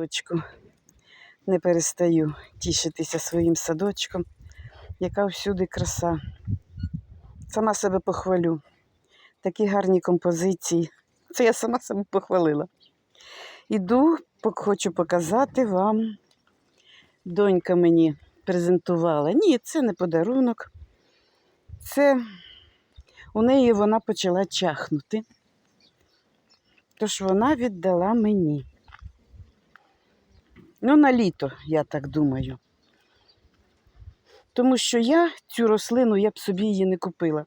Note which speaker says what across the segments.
Speaker 1: садочку. Не перестаю тішитися своїм садочком, яка всюди краса. Сама себе похвалю. Такі гарні композиції. Це я сама себе похвалила. Іду, хочу показати вам. Донька мені презентувала. Ні, це не подарунок. Це у неї вона почала чахнути. Тож вона віддала мені. Ну, на літо, я так думаю. Тому що я цю рослину я б собі її не купила.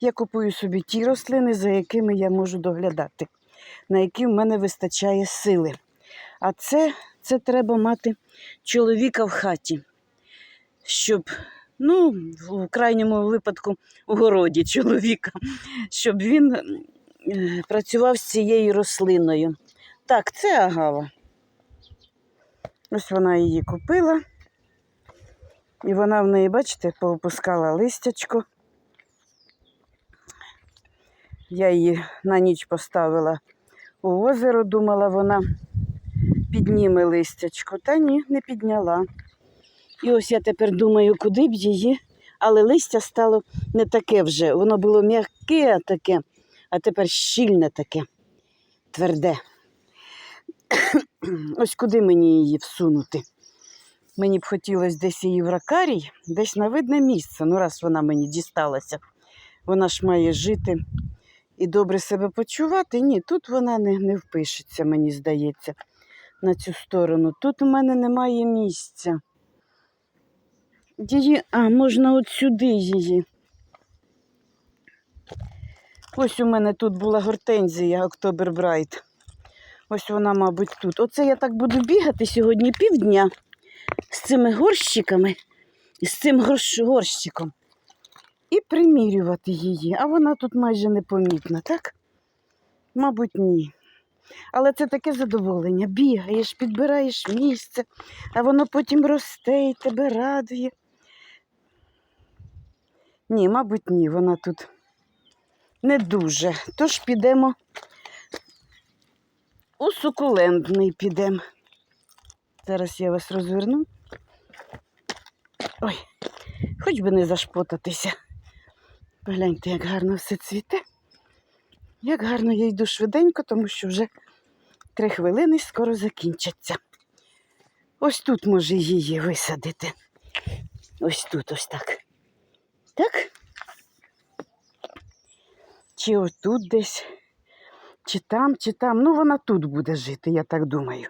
Speaker 1: Я купую собі ті рослини, за якими я можу доглядати, на які в мене вистачає сили. А це, це треба мати чоловіка в хаті, щоб, ну, в крайньому випадку, у городі чоловіка, щоб він е, працював з цією рослиною. Так, це агава. Ось вона її купила. І вона в неї, бачите, поопускала листячко. Я її на ніч поставила у озеро, думала, вона підніме листячко. Та ні, не підняла. І ось я тепер думаю, куди б її, але листя стало не таке вже. Воно було м'яке таке, а тепер щільне таке, тверде. Ось куди мені її всунути? Мені б хотілося десь її в ракарій, десь на видне місце. Ну, раз вона мені дісталася, вона ж має жити і добре себе почувати. Ні, тут вона не, не впишеться, мені здається, на цю сторону. Тут у мене немає місця. Її, а, можна от сюди її. Ось у мене тут була гортензія Октобер Брайт. Ось вона, мабуть, тут. Оце я так буду бігати сьогодні півдня з цими горщиками, з цим горщ, горщиком. І примірювати її. А вона тут майже непомітна, так? Мабуть, ні. Але це таке задоволення. Бігаєш, підбираєш місце, а воно потім росте і тебе радує. Ні, мабуть, ні, вона тут не дуже. Тож підемо у сукулентний підемо. Зараз я вас розверну. Ой, хоч би не зашпотатися. Погляньте, як гарно все цвіте. Як гарно я йду швиденько, тому що вже три хвилини скоро закінчаться. Ось тут може її висадити. Ось тут, ось так. Так? Чи отут десь, чи там, чи там. Ну, вона тут буде жити, я так думаю.